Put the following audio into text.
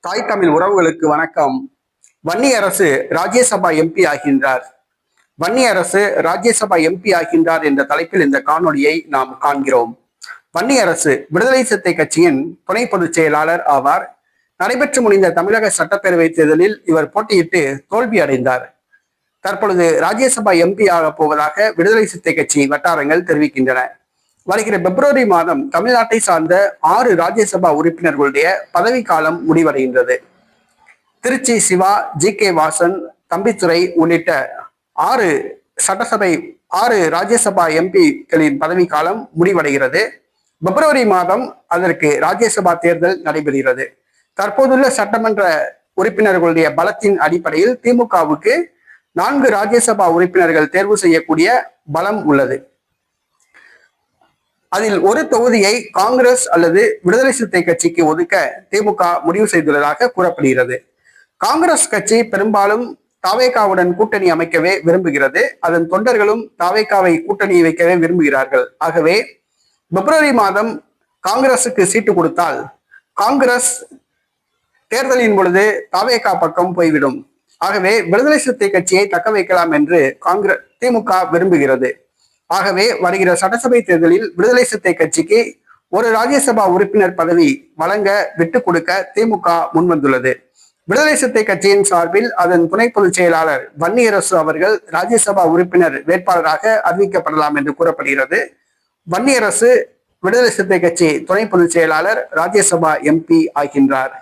தாய் தமிழ் உறவுகளுக்கு வணக்கம். வன்னி அரசு ராஜ்யசபா எம்பி ஆகின்றார். வன்னி அரசு ராஜ்யசபா எம்பி ஆகின்றார் என்ற தலைப்பில் இந்த காணொலியை நாம் காண்கிறோம். வன்னி அரசு விடுதலை சிறுத்தை கட்சியின் துணை பொதுச் செயலாளர் ஆவார். நடைபெற்று முடிந்த தமிழக சட்டப்பேரவை தேர்தலில் இவர் போட்டியிட்டு தோல்வி அடைந்தார். தற்பொழுது ராஜ்யசபா எம்பி ஆக போவதாக விடுதலை சிறுத்தை கட்சி வட்டாரங்கள் தெரிவிக்கின்றன. வருகிற பிப்ரவரி மாதம் தமிழ்நாட்டை சார்ந்த ஆறு ராஜ்யசபா உறுப்பினர்களுடைய பதவிக்காலம் முடிவடைகின்றது. திருச்சி சிவா ஜி கே வாசன் தம்பித்துறை உள்ளிட்ட ஆறு சட்டசபை ஆறு ராஜ்யசபா எம்பிக்களின் பதவிக்காலம் முடிவடைகிறது. பிப்ரவரி மாதம் அதற்கு ராஜ்யசபா தேர்தல் நடைபெறுகிறது. தற்போதுள்ள சட்டமன்ற உறுப்பினர்களுடைய பலத்தின் அடிப்படையில் திமுகவுக்கு நான்கு ராஜ்யசபா உறுப்பினர்கள் தேர்வு செய்யக்கூடிய பலம் உள்ளது. அதில் ஒரு தொகுதியை காங்கிரஸ் அல்லது விடுதலை சிறுத்தை கட்சிக்கு ஒதுக்க திமுக முடிவு செய்துள்ளதாக கூறப்படுகிறது. காங்கிரஸ் கட்சி பெரும்பாலும் தாவேகாவுடன் கூட்டணி அமைக்கவே விரும்புகிறது. அதன் தொண்டர்களும் தாவேகாவை கூட்டணி வைக்கவே விரும்புகிறார்கள். ஆகவே பிப்ரவரி மாதம் காங்கிரசுக்கு சீட்டு கொடுத்தால் காங்கிரஸ் தேர்தலின் பொழுது தாவேகா பக்கம் போய்விடும். ஆகவே விடுதலை சிறுத்தை கட்சியை தக்க வைக்கலாம் என்று காங்கிரஸ் திமுக விரும்புகிறது. ஆகவே வருகிற சட்டசபை தேர்தலில் விடுதலை சிறுத்தை கட்சிக்கு ஒரு ராஜ்யசபா உறுப்பினர் பதவி வழங்க விட்டுக் கொடுக்க திமுக முன்வந்துள்ளது. விடுதலை சிறுத்தை கட்சியின் சார்பில் அதன் துணை பொதுச் செயலாளர் வன்னியரசு அவர்கள் ராஜ்யசபா உறுப்பினர் வேட்பாளராக அறிவிக்கப்படலாம் என்று கூறப்படுகிறது. வன்னியரசு விடுதலை சிறுத்தை கட்சி துணை பொதுச் செயலாளர் ராஜ்யசபா எம்பி ஆகின்றார்.